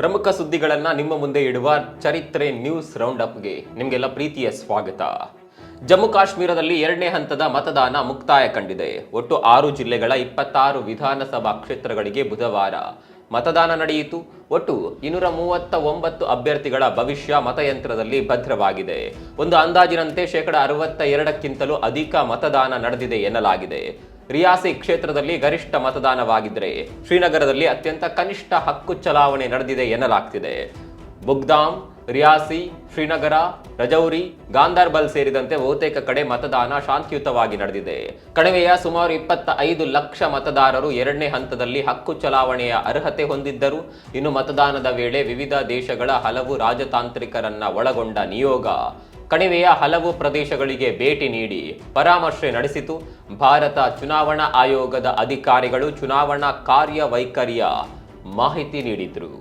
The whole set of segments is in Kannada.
ಪ್ರಮುಖ ಸುದ್ದಿಗಳನ್ನ ನಿಮ್ಮ ಮುಂದೆ ಇಡುವ ಚರಿತ್ರೆ ನ್ಯೂಸ್ ರೌಂಡ್ ಅಪ್ಗೆ ನಿಮಗೆಲ್ಲ ಪ್ರೀತಿಯ ಸ್ವಾಗತ. ಜಮ್ಮು ಕಾಶ್ಮೀರದಲ್ಲಿ ಎರಡನೇ ಹಂತದ ಮತದಾನ ಮುಕ್ತಾಯ ಕಂಡಿದೆ. ಒಟ್ಟು ಆರು ಜಿಲ್ಲೆಗಳ ಇಪ್ಪತ್ತಾರು ವಿಧಾನಸಭಾ ಕ್ಷೇತ್ರಗಳಿಗೆ ಬುಧವಾರ ಮತದಾನ ನಡೆಯಿತು. ಒಟ್ಟು ಇನ್ನೂರ ಮೂವತ್ತ ಒಂಬತ್ತು ಅಭ್ಯರ್ಥಿಗಳ ಭವಿಷ್ಯ ಮತಯಂತ್ರದಲ್ಲಿ ಭದ್ರವಾಗಿದೆ. ಒಂದು ಅಂದಾಜಿನಂತೆ ಶೇಕಡ ಅರವತ್ತ ಎರಡಕ್ಕಿಂತಲೂ ಅಧಿಕ ಮತದಾನ ನಡೆದಿದೆ ಎನ್ನಲಾಗಿದೆ. ರಿಯಾಸಿ ಕ್ಷೇತ್ರದಲ್ಲಿ ಗರಿಷ್ಠ ಮತದಾನವಾಗಿದ್ದರೆ ಶ್ರೀನಗರದಲ್ಲಿ ಅತ್ಯಂತ ಕನಿಷ್ಠ ಹಕ್ಕು ಚಲಾವಣೆ ನಡೆದಿದೆ ಎನ್ನಲಾಗ್ತಿದೆ. ಬುಗ್ದಾಮ್ ರಿಯಾಸಿ, ಶ್ರೀನಗರ, ರಜೌರಿ ಗಾಂಧರ್ಬಲ್ ಸೇರಿದಂತೆ ಬಹುತೇಕ ಕಡೆ ಮತದಾನ ಶಾಂತಿಯುತವಾಗಿ ನಡೆದಿದೆ. ಕಣಿವೆಯ ಸುಮಾರು ಇಪ್ಪತ್ತ ಐದು ಲಕ್ಷ ಮತದಾರರು ಎರಡನೇ ಹಂತದಲ್ಲಿ ಹಕ್ಕು ಚಲಾವಣೆಯ ಅರ್ಹತೆ ಹೊಂದಿದ್ದರು. ಇನ್ನು ಮತದಾನದ ವೇಳೆ ವಿವಿಧ ದೇಶಗಳ ಹಲವು ರಾಜತಾಂತ್ರಿಕರನ್ನ ಒಳಗೊಂಡ ನಿಯೋಗ ಕಣಿವೆಯ ಹಲವು ಪ್ರದೇಶಗಳಿಗೆ ಭೇಟಿ ನೀಡಿ ಪರಾಮರ್ಶೆ ನಡೆಸಿತು. ಭಾರತ ಚುನಾವಣಾ ಆಯೋಗದ ಅಧಿಕಾರಿಗಳು ಚುನಾವಣಾ ಕಾರ್ಯವೈಖರಿಯ ಮಾಹಿತಿ ನೀಡಿದ್ರು.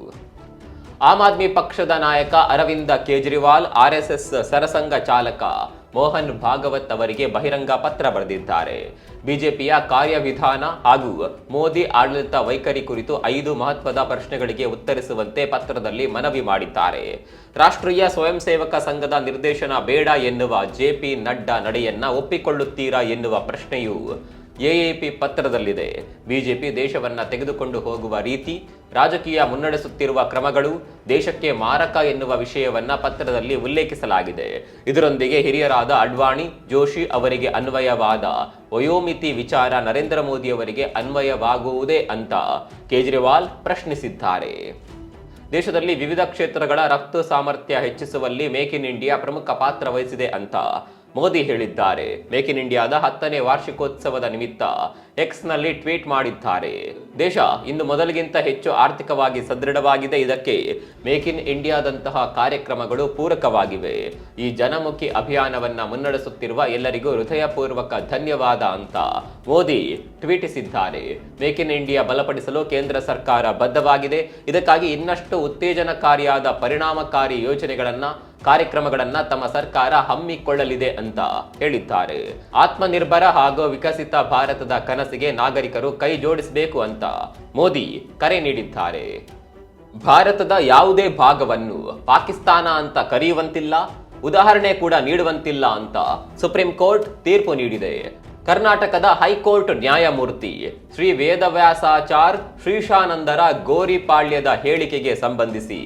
ಆಮ್ ಆದ್ಮಿ ಪಕ್ಷದ ನಾಯಕ ಅರವಿಂದ ಕೇಜ್ರಿವಾಲ್ ಆರ್ಎಸ್ಎಸ್ ಸರಸಂಘ ಚಾಲಕ ಮೋಹನ್ ಭಾಗವತ್ ಅವರಿಗೆ ಬಹಿರಂಗ ಪತ್ರ ಬರೆದಿದ್ದಾರೆ. ಬಿಜೆಪಿಯ ಕಾರ್ಯವಿಧಾನ ಹಾಗೂ ಮೋದಿ ಆಡಳಿತ ವೈಖರಿ ಕುರಿತು ಐದು ಮಹತ್ವದ ಪ್ರಶ್ನೆಗಳಿಗೆ ಉತ್ತರಿಸುವಂತೆ ಪತ್ರದಲ್ಲಿ ಮನವಿ ಮಾಡಿದ್ದಾರೆ. ರಾಷ್ಟ್ರೀಯ ಸ್ವಯಂ ಸೇವಕ ಸಂಘದ ನಿರ್ದೇಶನ ಬೇಡ ಎನ್ನುವ ಜೆಪಿ ನಡ್ಡಾ ನಡೆಯನ್ನ ಒಪ್ಪಿಕೊಳ್ಳುತ್ತೀರಾ ಎನ್ನುವ ಪ್ರಶ್ನೆಯು ಎಎಪಿ ಪತ್ರದಲ್ಲಿದೆ. ಬಿಜೆಪಿ ದೇಶವನ್ನ ತೆಗೆದುಕೊಂಡು ಹೋಗುವ ರೀತಿ ರಾಜಕೀಯ ಮುನ್ನಡೆಸುತ್ತಿರುವ ಕ್ರಮಗಳು ದೇಶಕ್ಕೆ ಮಾರಕ ಎನ್ನುವ ವಿಷಯವನ್ನ ಪತ್ರದಲ್ಲಿ ಉಲ್ಲೇಖಿಸಲಾಗಿದೆ. ಇದರೊಂದಿಗೆ ಹಿರಿಯರಾದ ಅಡ್ವಾಣಿ, ಜೋಶಿ ಅವರಿಗೆ ಅನ್ವಯವಾದ ವಯೋಮಿತಿ ವಿಚಾರ ನರೇಂದ್ರ ಮೋದಿ ಅವರಿಗೆ ಅನ್ವಯವಾಗುವುದೇ ಅಂತ ಕೇಜ್ರಿವಾಲ್ ಪ್ರಶ್ನಿಸಿದ್ದಾರೆ. ದೇಶದಲ್ಲಿ ವಿವಿಧ ಕ್ಷೇತ್ರಗಳ ರಫ್ತು ಸಾಮರ್ಥ್ಯ ಹೆಚ್ಚಿಸುವಲ್ಲಿ ಮೇಕ್ ಇನ್ ಇಂಡಿಯಾ ಪ್ರಮುಖ ಪಾತ್ರ ವಹಿಸಿದೆ ಅಂತ ಮೋದಿ ಹೇಳಿದ್ದಾರೆ. ಮೇಕ್ ಇನ್ ಇಂಡಿಯಾದ ಹತ್ತನೇ ವಾರ್ಷಿಕೋತ್ಸವದ ನಿಮಿತ್ತ ಎಕ್ಸ್ನಲ್ಲಿ ಟ್ವೀಟ್ ಮಾಡಿದ್ದಾರೆ. ದೇಶ ಇಂದು ಮೊದಲಿಗಿಂತ ಹೆಚ್ಚು ಆರ್ಥಿಕವಾಗಿ ಸದೃಢವಾಗಿದೆ. ಇದಕ್ಕೆ ಮೇಕ್ ಇನ್ ಇಂಡಿಯಾದಂತಹ ಕಾರ್ಯಕ್ರಮಗಳು ಪೂರಕವಾಗಿವೆ. ಈ ಜನಮುಖಿ ಅಭಿಯಾನವನ್ನ ಮುನ್ನಡೆಸುತ್ತಿರುವ ಎಲ್ಲರಿಗೂ ಹೃದಯಪೂರ್ವಕ ಧನ್ಯವಾದ ಅಂತ ಮೋದಿ ಟ್ವೀಟಿಸಿದ್ದಾರೆ. ಮೇಕ್ ಇನ್ ಇಂಡಿಯಾ ಬಲಪಡಿಸಲು ಕೇಂದ್ರ ಸರ್ಕಾರ ಬದ್ಧವಾಗಿದೆ. ಇದಕ್ಕಾಗಿ ಇನ್ನಷ್ಟು ಉತ್ತೇಜನಕಾರಿಯಾದ ಪರಿಣಾಮಕಾರಿ ಯೋಜನೆಗಳನ್ನ ಕಾರ್ಯಕ್ರಮಗಳನ್ನ ತಮ್ಮ ಸರ್ಕಾರ ಹಮ್ಮಿಕೊಳ್ಳಲಿದೆ ಅಂತ ಹೇಳಿದ್ದಾರೆ. ಆತ್ಮನಿರ್ಭರ ಹಾಗೂ ವಿಕಸಿತ ಭಾರತದ ಕನಸಿಗೆ ನಾಗರಿಕರು ಕೈ ಜೋಡಿಸಬೇಕು ಅಂತ ಮೋದಿ ಕರೆ ನೀಡಿದ್ದಾರೆ. ಭಾರತದ ಯಾವುದೇ ಭಾಗವನ್ನು ಪಾಕಿಸ್ತಾನ ಅಂತ ಕರೆಯುವಂತಿಲ್ಲ, ಉದಾಹರಣೆ ಕೂಡ ನೀಡುವಂತಿಲ್ಲ ಅಂತ ಸುಪ್ರೀಂ ಕೋರ್ಟ್ ತೀರ್ಪು ನೀಡಿದೆ. ಕರ್ನಾಟಕದ ಹೈಕೋರ್ಟ್ ನ್ಯಾಯಮೂರ್ತಿ ಶ್ರೀ ವೇದವ್ಯಾಸಾಚಾರ್ ಶ್ರೀಶಾನಂದರ ಗೋರಿಪಾಳ್ಯದ ಹೇಳಿಕೆಗೆ ಸಂಬಂಧಿಸಿ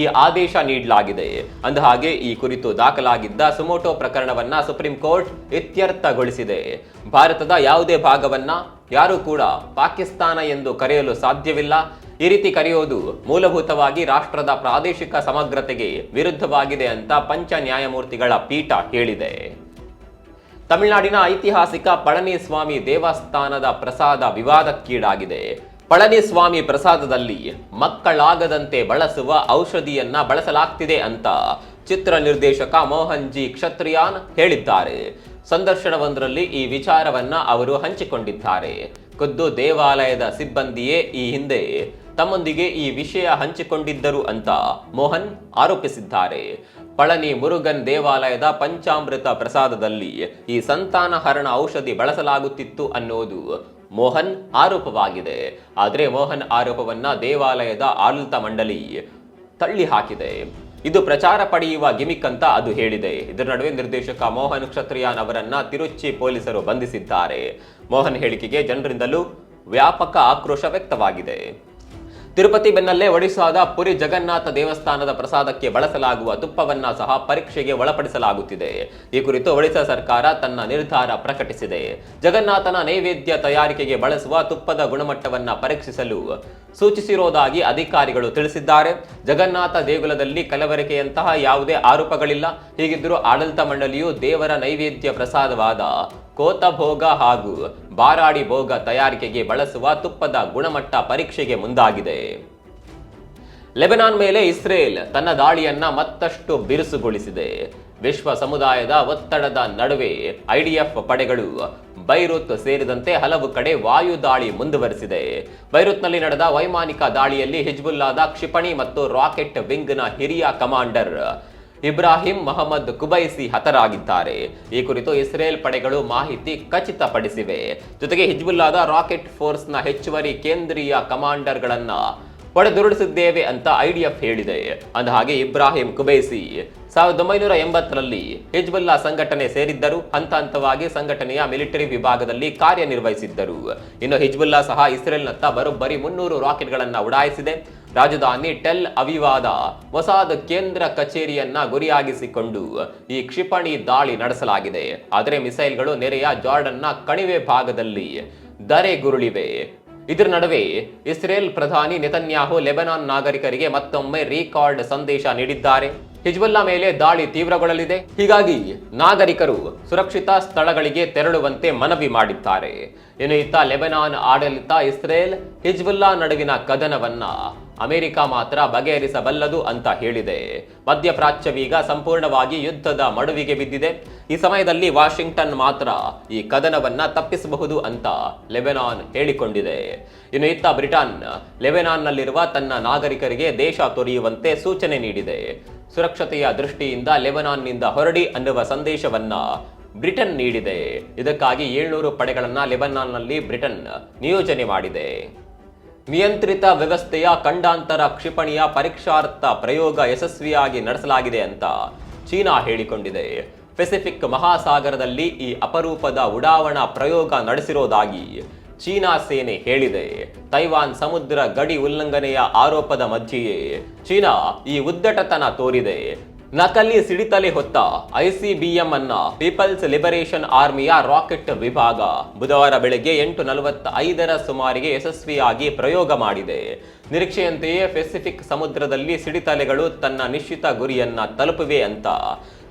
ಈ ಆದೇಶ ನೀಡಲಾಗಿದೆ. ಅಂದಹಾಗೆ, ಈ ಕುರಿತು ದಾಖಲಾಗಿದ್ದ ಸುಮೋಟೋ ಪ್ರಕರಣವನ್ನ ಸುಪ್ರೀಂ ಕೋರ್ಟ್ ಇತ್ಯರ್ಥಗೊಳಿಸಿದೆ. ಭಾರತದ ಯಾವುದೇ ಭಾಗವನ್ನ ಯಾರು ಕೂಡ ಪಾಕಿಸ್ತಾನ ಎಂದು ಕರೆಯಲು ಸಾಧ್ಯವಿಲ್ಲ. ಈ ರೀತಿ ಕರೆಯೋದು ಮೂಲಭೂತವಾಗಿ ರಾಷ್ಟ್ರದ ಪ್ರಾದೇಶಿಕ ಸಮಗ್ರತೆಗೆ ವಿರುದ್ಧವಾಗಿದೆ ಅಂತ ಪಂಚ ನ್ಯಾಯಮೂರ್ತಿಗಳ ಪೀಠ ಹೇಳಿದೆ. ತಮಿಳುನಾಡಿನ ಐತಿಹಾಸಿಕ ಪಳನಿಸ್ವಾಮಿ ದೇವಸ್ಥಾನದ ಪ್ರಸಾದ ವಿವಾದಕ್ಕೀಡಾಗಿದೆ. ಪಳನಿಸ್ವಾಮಿ ಪ್ರಸಾದದಲ್ಲಿ ಮಕ್ಕಳಾಗದಂತೆ ಬಳಸುವ ಔಷಧಿಯನ್ನ ಬಳಸಲಾಗ್ತಿದೆ ಅಂತ ಚಿತ್ರ ನಿರ್ದೇಶಕ ಮೋಹನ್ ಜಿ ಕ್ಷತ್ರಿಯಾನ್ ಹೇಳಿದ್ದಾರೆ. ಸಂದರ್ಶನವೊಂದರಲ್ಲಿ ಈ ವಿಚಾರವನ್ನ ಅವರು ಹಂಚಿಕೊಂಡಿದ್ದಾರೆ. ಖುದ್ದು ದೇವಾಲಯದ ಸಿಬ್ಬಂದಿಯೇ ಈ ಹಿಂದೆ ತಮ್ಮೊಂದಿಗೆ ಈ ವಿಷಯ ಹಂಚಿಕೊಂಡಿದ್ದರು ಅಂತ ಮೋಹನ್ ಆರೋಪಿಸಿದ್ದಾರೆ. ಪಳನಿ ಮುರುಗನ್ ದೇವಾಲಯದ ಪಂಚಾಮೃತ ಪ್ರಸಾದದಲ್ಲಿ ಈ ಸಂತಾನಹರಣ ಔಷಧಿ ಬಳಸಲಾಗುತ್ತಿತ್ತು ಅನ್ನೋದು ಮೋಹನ್ ಆರೋಪವಾಗಿದೆ. ಆದರೆ ಮೋಹನ್ ಆರೋಪವನ್ನ ದೇವಾಲಯದ ಆಡಳಿತ ಮಂಡಳಿ ತಳ್ಳಿ ಹಾಕಿದೆ. ಇದು ಪ್ರಚಾರ ಪಡೆಯುವ ಗಿಮಿಕ್ ಅಂತ ಅದು ಹೇಳಿದೆ. ಇದರ ನಡುವೆ ನಿರ್ದೇಶಕ ಮೋಹನ್ ಕ್ಷತ್ರಿಯಾನ್ ಅವರನ್ನ ತಿರುಚಿ ಪೊಲೀಸರು ಬಂಧಿಸಿದ್ದಾರೆ. ಮೋಹನ್ ಹೇಳಿಕೆಗೆ ಜನರಿಂದಲೂ ವ್ಯಾಪಕ ಆಕ್ರೋಶ ವ್ಯಕ್ತವಾಗಿದೆ. ತಿರುಪತಿ ಬೆನ್ನಲ್ಲೇ ಒಡಿಶಾದ ಪುರಿ ಜಗನ್ನಾಥ ದೇವಸ್ಥಾನದ ಪ್ರಸಾದಕ್ಕೆ ಬಳಸಲಾಗುವ ತುಪ್ಪವನ್ನ ಸಹ ಪರೀಕ್ಷೆಗೆ ಒಳಪಡಿಸಲಾಗುತ್ತಿದೆ. ಈ ಕುರಿತು ಒಡಿಶಾ ಸರ್ಕಾರ ತನ್ನ ನಿರ್ಧಾರ ಪ್ರಕಟಿಸಿದೆ. ಜಗನ್ನಾಥನ ನೈವೇದ್ಯ ತಯಾರಿಕೆಗೆ ಬಳಸುವ ತುಪ್ಪದ ಗುಣಮಟ್ಟವನ್ನ ಪರೀಕ್ಷಿಸಲು ಸೂಚಿಸಿರುವುದಾಗಿ ಅಧಿಕಾರಿಗಳು ತಿಳಿಸಿದ್ದಾರೆ. ಜಗನ್ನಾಥ ದೇಗುಲದಲ್ಲಿ ಕಲಬೆರಕೆಯಂತಹ ಯಾವುದೇ ಆರೋಪಗಳಿಲ್ಲ. ಹೀಗಿದ್ದರೂ ಆಡಳಿತ ಮಂಡಳಿಯು ದೇವರ ನೈವೇದ್ಯ ಪ್ರಸಾದವಾದ ಕೋತಭೋಗ ಹಾಗೂ ಬಾರಾಡಿ ಭೋಗ ತಯಾರಿಕೆಗೆ ಬಳಸುವ ತುಪ್ಪದ ಗುಣಮಟ್ಟ ಪರೀಕ್ಷೆಗೆ ಮುಂದಾಗಿದೆ. ಲೆಬನಾನ್ ಮೇಲೆ ಇಸ್ರೇಲ್ ತನ್ನ ದಾಳಿಯನ್ನ ಮತ್ತಷ್ಟು ಬಿರುಸುಗೊಳಿಸಿದೆ. ವಿಶ್ವ ಸಮುದಾಯದ ಒತ್ತಡದ ನಡುವೆ ಐಡಿಎಫ್ ಪಡೆಗಳು ಬೈರುತ್ ಸೇರಿದಂತೆ ಹಲವು ಕಡೆ ವಾಯು ದಾಳಿ ಮುಂದುವರೆಸಿದೆ. ಬೈರುತ್ನಲ್ಲಿ ನಡೆದ ವೈಮಾನಿಕ ದಾಳಿಯಲ್ಲಿ ಹಿಜ್ಬುಲ್ಲಾದ ಕ್ಷಿಪಣಿ ಮತ್ತು ರಾಕೆಟ್ ವಿಂಗ್ನ ಹಿರಿಯ ಕಮಾಂಡರ್ ಇಬ್ರಾಹಿಂ ಮೊಹಮ್ಮದ್ ಕುಬೈಸಿ ಹತರಾಗಿದ್ದಾರೆ. ಈ ಕುರಿತು ಇಸ್ರೇಲ್ ಪಡೆಗಳು ಮಾಹಿತಿ ಖಚಿತಪಡಿಸಿವೆ. ಜೊತೆಗೆ ಹಿಜ್ಬುಲ್ಲಾದ ರಾಕೆಟ್ ಫೋರ್ಸ್ನ ಹೆಚ್ಚುವರಿ ಕೇಂದ್ರೀಯ ಕಮಾಂಡರ್ಗಳನ್ನ ಹೊಡೆದುರುಳಿಸಿದ್ದೇವೆ ಅಂತ ಐಡಿಎಫ್ ಹೇಳಿದೆ. ಅಂದಹಾಗೆ ಇಬ್ರಾಹಿಂ ಕುಬೈಸಿ ಸಾವಿರದ ಒಂಬೈನೂರ ಎಂಬತ್ತರಲ್ಲಿ ಹಿಜ್ಬುಲ್ಲಾ ಸಂಘಟನೆ ಸೇರಿದ್ದರು. ಹಂತ ಹಂತವಾಗಿ ಸಂಘಟನೆಯ ಮಿಲಿಟರಿ ವಿಭಾಗದಲ್ಲಿ ಕಾರ್ಯನಿರ್ವಹಿಸಿದ್ದರು. ಇನ್ನು ಹಿಜ್ಬುಲ್ಲಾ ಸಹ ಇಸ್ರೇಲ್ನತ್ತ ಬರೋಬ್ಬರಿ ಮುನ್ನೂರು ರಾಕೆಟ್ಗಳನ್ನು ಉಡಾಯಿಸಿದೆ. ರಾಜಧಾನಿ ಟೆಲ್ ಅವಿವಾದ ಮೊಸಾದ್ ಕೇಂದ್ರ ಕಚೇರಿಯನ್ನ ಗುರಿಯಾಗಿಸಿಕೊಂಡು ಈ ಕ್ಷಿಪಣಿ ದಾಳಿ ನಡೆಸಲಾಗಿದೆ. ಆದರೆ ಮಿಸೈಲ್ಗಳು ನೆರೆಯ ಜಾರ್ಡನ್ನ ಕಣಿವೆ ಭಾಗದಲ್ಲಿ ಧರೆಗುರುಳಿವೆ ಇದರ ನಡುವೆ ಇಸ್ರೇಲ್ ಪ್ರಧಾನಿ ನೆತನ್ಯಾಹು ಲೆಬನಾನ್ ನಾಗರಿಕರಿಗೆ ಮತ್ತೊಮ್ಮೆ ರೀಕಾರ್ಡ್ ಸಂದೇಶ ನೀಡಿದ್ದಾರೆ. ಹಿಜ್ಬುಲ್ಲಾ ಮೇಲೆ ದಾಳಿ ತೀವ್ರಗೊಳ್ಳಲಿದೆ. ಹೀಗಾಗಿ ನಾಗರಿಕರು ಸುರಕ್ಷಿತ ಸ್ಥಳಗಳಿಗೆ ತೆರಳುವಂತೆ ಮನವಿ ಮಾಡಿದ್ದಾರೆ. ಇನ್ನು ಇತ್ತ ಲೆಬನಾನ್ ಆಡಳಿತ ಇಸ್ರೇಲ್ ಹಿಜ್ಬುಲ್ಲಾ ನಡುವಿನ ಕದನವನ್ನ ಅಮೆರಿಕ ಮಾತ್ರ ಬಗೆಹರಿಸಬಲ್ಲದು ಅಂತ ಹೇಳಿದೆ. ಮಧ್ಯಪ್ರಾಚ್ಯವೀಗ ಸಂಪೂರ್ಣವಾಗಿ ಯುದ್ಧದ ಮಡುವಿಗೆ ಬಿದ್ದಿದೆ. ಈ ಸಮಯದಲ್ಲಿ ವಾಷಿಂಗ್ಟನ್ ಮಾತ್ರ ಈ ಕದನವನ್ನ ತಪ್ಪಿಸಬಹುದು ಅಂತ ಲೆಬೆನಾನ್ ಹೇಳಿಕೊಂಡಿದೆ. ಇನ್ನು ಇತ್ತ ಬ್ರಿಟನ್, ಲೆಬನಾನ್ನಲ್ಲಿರುವ ತನ್ನ ನಾಗರಿಕರಿಗೆ ದೇಶ ತೊರೆಯುವಂತೆ ಸೂಚನೆ ನೀಡಿದೆ. ಸುರಕ್ಷತೆಯ ದೃಷ್ಟಿಯಿಂದ ಲೆಬನಾನ್ನಿಂದ ಹೊರಡಿ ಅನ್ನುವ ಸಂದೇಶವನ್ನ ಬ್ರಿಟನ್ ನೀಡಿದೆ. ಇದಕ್ಕಾಗಿ ಏಳ್ನೂರು ಪಡೆಗಳನ್ನ ಲೆಬನಾನ್ನಲ್ಲಿ ಬ್ರಿಟನ್ ನಿಯೋಜನೆ ಮಾಡಿದೆ. ನಿಯಂತ್ರಿತ ವ್ಯವಸ್ಥೆಯ ಖಂಡಾಂತರ ಕ್ಷಿಪಣಿಯ ಪರೀಕ್ಷಾರ್ಥ ಪ್ರಯೋಗ ಯಶಸ್ವಿಯಾಗಿ ನಡೆಸಲಾಗಿದೆ ಅಂತ ಚೀನಾ ಹೇಳಿಕೊಂಡಿದೆ. ಪೆಸಿಫಿಕ್ ಮಹಾಸಾಗರದಲ್ಲಿ ಈ ಅಪರೂಪದ ಉಡಾವಣಾ ಪ್ರಯೋಗ ನಡೆಸಿರೋದಾಗಿ ಚೀನಾ ಸೇನೆ ಹೇಳಿದೆ. ತೈವಾನ್ ಸಮುದ್ರ ಗಡಿ ಉಲ್ಲಂಘನೆಯ ಆರೋಪದ ಮಧ್ಯೆಯೇ ಚೀನಾ ಈ ಉದ್ದಟತನ ತೋರಿದೆ. ನಕಲಿ ಸಿಡಿತಲೆ ಹೊತ್ತ ಐಸಿಬಿಎಂ ಅನ್ನ ಪೀಪಲ್ಸ್ ಲಿಬರೇಷನ್ ಆರ್ಮಿಯ ರಾಕೆಟ್ ವಿಭಾಗ ಬುಧವಾರ ಬೆಳಗ್ಗೆ ಎಂಟು ನಲವತ್ತ ಐದರ ಸುಮಾರಿಗೆ ಯಶಸ್ವಿಯಾಗಿ ಪ್ರಯೋಗ ಮಾಡಿದೆ. ನಿರೀಕ್ಷೆಯಂತೆಯೇ ಪೆಸಿಫಿಕ್ ಸಮುದ್ರದಲ್ಲಿ ಸಿಡಿತಲೆಗಳು ತನ್ನ ನಿಶ್ಚಿತ ಗುರಿಯನ್ನ ತಲುಪಿವೆ ಅಂತ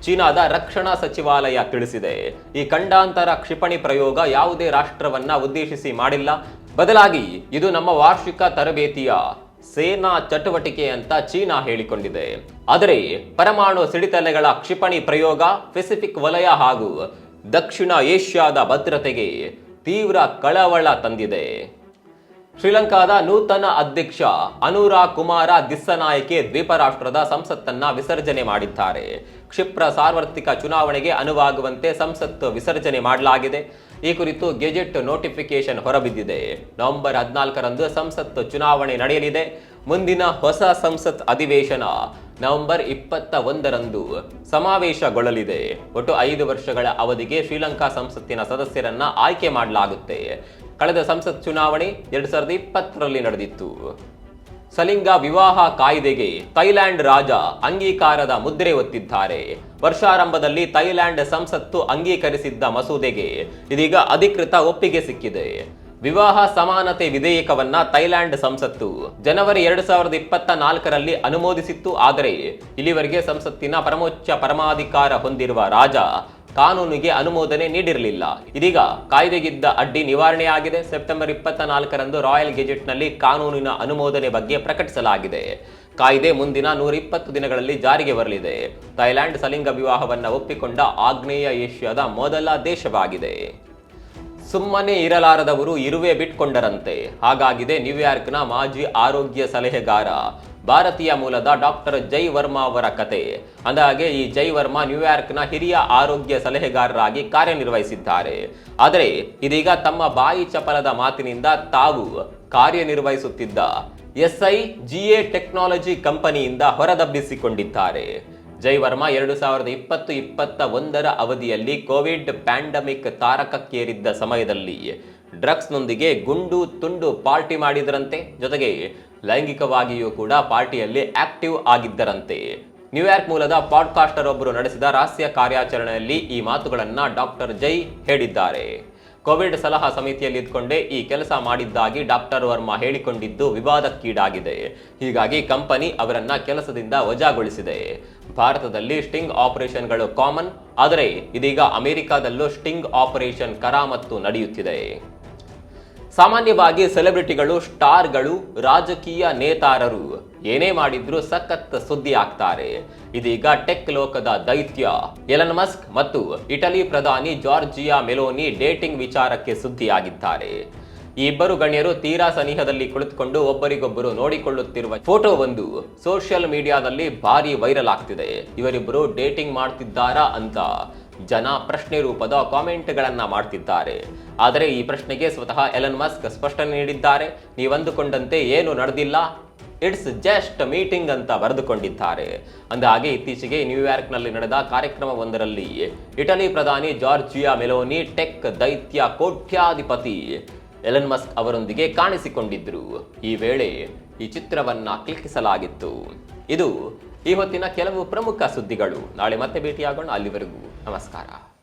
ಚೀನಾದ ರಕ್ಷಣಾ ಸಚಿವಾಲಯ ತಿಳಿಸಿದೆ. ಈ ಖಂಡಾಂತರ ಕ್ಷಿಪಣಿ ಪ್ರಯೋಗ ಯಾವುದೇ ರಾಷ್ಟ್ರವನ್ನ ಉದ್ದೇಶಿಸಿ ಮಾಡಿಲ್ಲ. ಬದಲಾಗಿ ಇದು ನಮ್ಮ ವಾರ್ಷಿಕ ತರಬೇತಿಯ ಸೇನಾ ಚಟುವಟಿಕೆ ಅಂತ ಚೀನಾ ಹೇಳಿಕೊಂಡಿದೆ. ಆದರೆ ಪರಮಾಣು ಸಿಡಿತಲೆಗಳ ಕ್ಷಿಪಣಿ ಪ್ರಯೋಗ, ಪೆಸಿಫಿಕ್ ವಲಯ ಹಾಗೂ ದಕ್ಷಿಣ ಏಷ್ಯಾದ ಭದ್ರತೆಗೆ ತೀವ್ರ ಕಳವಳ ತಂದಿದೆ. ಶ್ರೀಲಂಕಾದ ನೂತನ ಅಧ್ಯಕ್ಷ ಅನುರಾ ಕುಮಾರ ದಿಸ್ಸನಾಯಕೆ ದ್ವೀಪ ರಾಷ್ಟ್ರದ ಸಂಸತ್ತನ್ನ ವಿಸರ್ಜನೆ ಮಾಡಿದ್ದಾರೆ. ಕ್ಷಿಪ್ರ ಸಾರ್ವತ್ರಿಕ ಚುನಾವಣೆಗೆ ಅನುವಾಗುವಂತೆ ಸಂಸತ್ತು ವಿಸರ್ಜನೆ ಮಾಡಲಾಗಿದೆ. ಈ ಕುರಿತು ಗೆಜೆಟ್ ನೋಟಿಫಿಕೇಶನ್ ಹೊರಬಿದ್ದಿದೆ. ನವೆಂಬರ್ ಹದಿನಾಲ್ಕರಂದು ಸಂಸತ್ ಚುನಾವಣೆ ನಡೆಯಲಿದೆ. ಮುಂದಿನ ಹೊಸ ಸಂಸತ್ ಅಧಿವೇಶನ ನವೆಂಬರ್ ಇಪ್ಪತ್ತ ಒಂದರಂದು ಸಮಾವೇಶಗೊಳ್ಳಲಿದೆ. ಒಟ್ಟು ಐದು ವರ್ಷಗಳ ಅವಧಿಗೆ ಶ್ರೀಲಂಕಾ ಸಂಸತ್ತಿನ ಸದಸ್ಯರನ್ನ ಆಯ್ಕೆ ಮಾಡಲಾಗುತ್ತೆ. ಕಳೆದ ಸಂಸತ್ ಚುನಾವಣೆ ಎರಡ್ ಸಾವಿರದ ಇಪ್ಪತ್ತರಲ್ಲಿ ನಡೆದಿತ್ತು. ಸಲಿಂಗ ವಿವಾಹ ಕಾಯ್ದೆಗೆ ಥೈಲ್ಯಾಂಡ್ ರಾಜ ಅಂಗೀಕಾರದ ಮುದ್ರೆ ಒತ್ತಿದ್ದಾರೆ. ವರ್ಷಾರಂಭದಲ್ಲಿ ಥೈಲ್ಯಾಂಡ್ ಸಂಸತ್ತು ಅಂಗೀಕರಿಸಿದ್ದ ಮಸೂದೆಗೆ ಇದೀಗ ಅಧಿಕೃತ ಒಪ್ಪಿಗೆ ಸಿಕ್ಕಿದೆ. ವಿವಾಹ ಸಮಾನತೆ ವಿಧೇಯಕವನ್ನ ಥೈಲ್ಯಾಂಡ್ ಸಂಸತ್ತು ಜನವರಿ ಎರಡು ಸಾವಿರದ ಇಪ್ಪತ್ತ ನಾಲ್ಕರಲ್ಲಿ ಅನುಮೋದಿಸಿತ್ತು. ಆದರೆ ಇಲ್ಲಿವರೆಗೆ ಸಂಸತ್ತಿನ ಪರಮೋಚ್ಚ ಪರಮಾಧಿಕಾರ ಹೊಂದಿರುವ ರಾಜ ಕಾನೂನಿಗೆ ಅನುಮೋದನೆ ನೀಡಿರಲಿಲ್ಲ. ಇದೀಗ ಕಾಯ್ದೆಗಿದ್ದ ಅಡ್ಡಿ ನಿವಾರಣೆಯಾಗಿದೆ. ಸೆಪ್ಟೆಂಬರ್ ಇಪ್ಪತ್ತ ನಾಲ್ಕರಂದು ರಾಯಲ್ ಗೆಜೆಟ್ನಲ್ಲಿ ಕಾನೂನಿನ ಅನುಮೋದನೆ ಬಗ್ಗೆ ಪ್ರಕಟಿಸಲಾಗಿದೆ. ಕಾಯ್ದೆ ಮುಂದಿನ ನೂರ ಇಪ್ಪತ್ತು ದಿನಗಳಲ್ಲಿ ಜಾರಿಗೆ ಬರಲಿದೆ. ಥೈಲ್ಯಾಂಡ್ ಸಲಿಂಗ ವಿವಾಹವನ್ನು ಒಪ್ಪಿಕೊಂಡ ಆಗ್ನೇಯ ಏಷ್ಯಾದ ಮೊದಲ ದೇಶವಾಗಿದೆ. ಸುಮ್ಮನೆ ಇರಲಾರದವರು ಇರುವೆ ಬಿಟ್ಕೊಂಡರಂತೆ. ಹಾಗಾಗಿದೆ ನ್ಯೂಯಾರ್ಕ್ನ ಮಾಜಿ ಆರೋಗ್ಯ ಸಲಹೆಗಾರ, ಭಾರತೀಯ ಮೂಲದ ಡಾಕ್ಟರ್ ಜೈ ವರ್ಮಾ ಅವರ ಕತೆ. ಅಂದಹಾಗೆ, ಈ ಜೈ ವರ್ಮಾ ನ್ಯೂಯಾರ್ಕ್ನ ಹಿರಿಯ ಆರೋಗ್ಯ ಸಲಹೆಗಾರರಾಗಿ ಕಾರ್ಯನಿರ್ವಹಿಸಿದ್ದಾರೆ. ಆದರೆ, ಇದೀಗ ತಮ್ಮ ಬಾಯಿ ಚಪಲದ ಮಾತಿನಿಂದ ತಾವು ಕಾರ್ಯನಿರ್ವಹಿಸುತ್ತಿದ್ದ ಎಸ್ಐ, ಜಿಎ ಟೆಕ್ನಾಲಜಿ ಕಂಪನಿಯಿಂದ ಹೊರದಬ್ಬಿಸಿಕೊಂಡಿದ್ದಾರೆ. ಜೈ ವರ್ಮಾ ಎರಡು ಸಾವಿರದ ಇಪ್ಪತ್ತು ಇಪ್ಪತ್ತ ಒಂದರ ಅವಧಿಯಲ್ಲಿ ಕೋವಿಡ್ ಪ್ಯಾಂಡಮಿಕ್ ತಾರಕಕ್ಕೇರಿದ್ದ ಸಮಯದಲ್ಲಿ ಡ್ರಗ್ಸ್ನೊಂದಿಗೆ ಗುಂಡು ತುಂಡು ಪಾರ್ಟಿ ಮಾಡಿದರಂತೆ. ಜೊತೆಗೆ ಲೈಂಗಿಕವಾಗಿಯೂ ಕೂಡ ಪಾರ್ಟಿಯಲ್ಲಿ ಆಕ್ಟಿವ್ ಆಗಿದ್ದರಂತೆ. ನ್ಯೂಯಾರ್ಕ್ ಮೂಲದ ಪಾಡ್ಕಾಸ್ಟರ್ ಒಬ್ಬರು ನಡೆಸಿದ ರಹಸ್ಯ ಕಾರ್ಯಾಚರಣೆಯಲ್ಲಿ ಈ ಮಾತುಗಳನ್ನು ಡಾಕ್ಟರ್ ಜೈ ಹೇಳಿದ್ದಾರೆ. ಕೋವಿಡ್ ಸಲಹಾ ಸಮಿತಿಯಲ್ಲಿ ಇದ್ಕೊಂಡೇ ಈ ಕೆಲಸ ಮಾಡಿದ್ದಾಗಿ ಡಾಕ್ಟರ್ ವರ್ಮಾ ಹೇಳಿಕೊಂಡಿದ್ದು ವಿವಾದಕ್ಕೀಡಾಗಿದೆ. ಹೀಗಾಗಿ ಕಂಪನಿ ಅವರನ್ನ ಕೆಲಸದಿಂದ ವಜಾಗೊಳಿಸಿದೆ. ಭಾರತದಲ್ಲಿ ಸ್ಟಿಂಗ್ ಆಪರೇಷನ್ಗಳು ಕಾಮನ್, ಆದರೆ ಇದೀಗ ಅಮೆರಿಕಾದಲ್ಲೂ ಸ್ಟಿಂಗ್ ಆಪರೇಷನ್ ಕರಾಮತ್ತು ನಡೆಯುತ್ತಿದೆ. ಸಾಮಾನ್ಯವಾಗಿ ಸೆಲೆಬ್ರಿಟಿಗಳು, ಸ್ಟಾರ್ಗಳು, ರಾಜಕೀಯ ನೇತಾರರು ಏನೇ ಮಾಡಿದ್ರು ಸಖತ್ ಸುದ್ದಿ ಆಗ್ತಾರೆ. ಇದೀಗ ಟೆಕ್ ಲೋಕದ ದೈತ್ಯ ಎಲನ್ ಮಸ್ಕ್ ಮತ್ತು ಇಟಲಿ ಪ್ರಧಾನಿ ಜಾರ್ಜಿಯಾ ಮೆಲೋನಿ ಡೇಟಿಂಗ್ ವಿಚಾರಕ್ಕೆ ಸುದ್ದಿಯಾಗಿದ್ದಾರೆ. ಈ ಇಬ್ಬರು ಗಣ್ಯರು ತೀರಾ ಸನಿಹದಲ್ಲಿ ಕುಳಿತುಕೊಂಡು ಒಬ್ಬರಿಗೊಬ್ಬರು ನೋಡಿಕೊಳ್ಳುತ್ತಿರುವ ಫೋಟೋ ಒಂದು ಸೋಷಿಯಲ್ ಮೀಡಿಯಾದಲ್ಲಿ ಭಾರಿ ವೈರಲ್ ಆಗ್ತಿದೆ. ಇವರಿಬ್ಬರು ಡೇಟಿಂಗ್ ಮಾಡ್ತಿದ್ದಾರಾ ಅಂತ ಜನ ಪ್ರಶ್ನೆ ರೂಪದ ಕಾಮೆಂಟ್ಗಳನ್ನು ಮಾಡ್ತಿದ್ದಾರೆ. ಆದರೆ ಈ ಪ್ರಶ್ನೆಗೆ ಸ್ವತಃ ಎಲನ್ ಮಸ್ಕ್ ಸ್ಪಷ್ಟನೆ ನೀಡಿದ್ದಾರೆ. ನೀವಂದುಕೊಂಡಂತೆ ಏನು ನಡೆದಿಲ್ಲ. ಇಟ್ಸ್ ಜಸ್ಟ್ ಮೀಟಿಂಗ್ ಅಂತ ಬರೆದುಕೊಂಡಿದ್ದಾರೆ. ಅಂದಹಾಗೆ ಇತ್ತೀಚೆಗೆ ನ್ಯೂಯಾರ್ಕ್ನಲ್ಲಿ ನಡೆದ ಕಾರ್ಯಕ್ರಮವೊಂದರಲ್ಲಿ ಇಟಲಿ ಪ್ರಧಾನಿ ಜಾರ್ಜಿಯಾ ಮೆಲೋನಿ, ಟೆಕ್ ದೈತ್ಯ ಕೋಟ್ಯಾಧಿಪತಿ ಎಲನ್ ಮಸ್ಕ್ ಅವರೊಂದಿಗೆ ಕಾಣಿಸಿಕೊಂಡಿದ್ದರು. ಈ ವೇಳೆ ಈ ಚಿತ್ರವನ್ನು ಕ್ಲಿಕ್ಕಿಸಲಾಗಿತ್ತು. ಇದು ಈ ಹೊತ್ತಿನ ಕೆಲವು ಪ್ರಮುಖ ಸುದ್ದಿಗಳು. ನಾಳೆ ಮತ್ತೆ ಭೇಟಿಯಾಗೋಣ. ಅಲ್ಲಿವರೆಗೂ ನಮಸ್ಕಾರ.